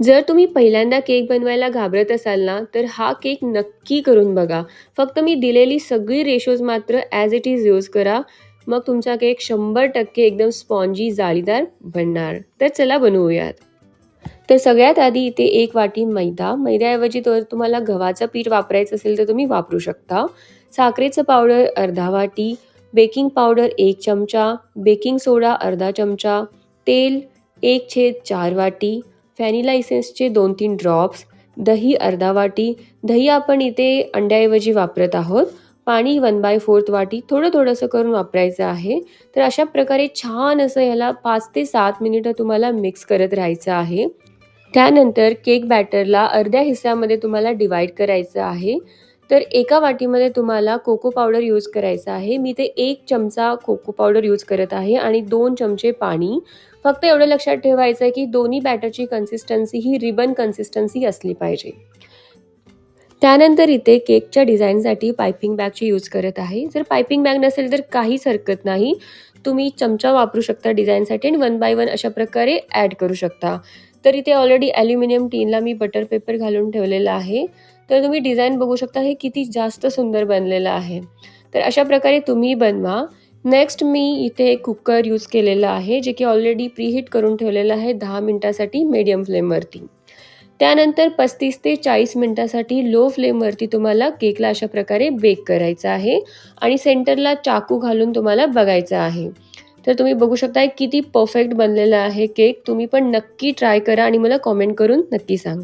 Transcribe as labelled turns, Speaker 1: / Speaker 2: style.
Speaker 1: जर तुम्ही पहिल्यांदा केक बनवायला घाबरत असाल ना तर हा केक नक्की करून बघा. फक्त मी दिलेली सगळी रेशोज मात्र ॲज इट इज यूज करा. मग तुमचा केक शंभर टक्के एकदम स्पॉन्जी जाळीदार बनणार. तर चला बनवूयात. तर सगळ्यात आधी इथे एक वाटी मैदा. मैद्याऐवजी तर तुम्हाला गव्हाचं पीठ वापरायचं असेल तर तुम्ही वापरू शकता. साखरेचं पावडर अर्धा वाटी. बेकिंग पावडर एक चमचा. बेकिंग सोडा अर्धा चमचा. तेल एक छेद चार वाटी. फॅनिलायसेन्सचे दोन तीन ड्रॉप्स दही अर्धा वाटी दही आपण इथे अंड्याऐवजी वापरत आहोत. पाणी वन बाय फोर्थ वाटी थोडं थोडंसं करून वापरायचं आहे. तर अशा प्रकारे छान असं ह्याला पाच ते सात मिनिटं तुम्हाला मिक्स करत राहायचं आहे. त्यानंतर केक बॅटरला अर्ध्या हिस्स्यामध्ये तुम्हाला डिवाईड करायचं आहे. तर एका वाटीमध्ये तुम्हाला कोको पावडर यूज करायचा आहे. मी ते एक चमचा कोको पावडर यूज करत आहे आणि दोन चमचे पाणी. फक्त एवढं लक्षात ठेवायचं आहे की दोन्ही बॅटरची कन्सिस्टन्सी ही रिबन कन्सिस्टन्सी असली पाहिजे. त्यानंतर इथे केकच्या डिझाईनसाठी पायपिंग बॅगची यूज करत आहे. जर पायपिंग बॅग नसेल तर काहीच हरकत नाही. तुम्ही चमचा वापरू शकता डिझाईनसाठी आणि वन बाय वन अशा प्रकारे ॲड करू शकता. तर इथे ऑलरेडी ॲल्युमिनियम टीनला मी बटर पेपर घालून ठेवलेलं आहे. तर तुम्ही डिझाईन बघू शकता हे किती जास्त सुंदर बनलेलं आहे. तर अशा प्रकारे तुम्ही बनवा. नेक्स्ट मी इथे एक कुकर यूज केलेलं आहे जे की ऑलरेडी प्रीहीट करून ठेवलेलं आहे दहा मिनटासाठी मीडियम फ्लेमवरती त्यानंतर पस्तीस ते चाळीस मिनटासाठी लो फ्लेमवरती तुम्हाला केकला अशा प्रकारे बेक करायचं आहे. आणि सेंटरला चाकू घालून तुम्हाला बघायचं आहे. तर तुम्ही बघू शकता किती परफेक्ट बनलेला आहे केक तुम्ही पण नक्की ट्राय करा आणि मला कॉमेंट करून नक्की सांगा.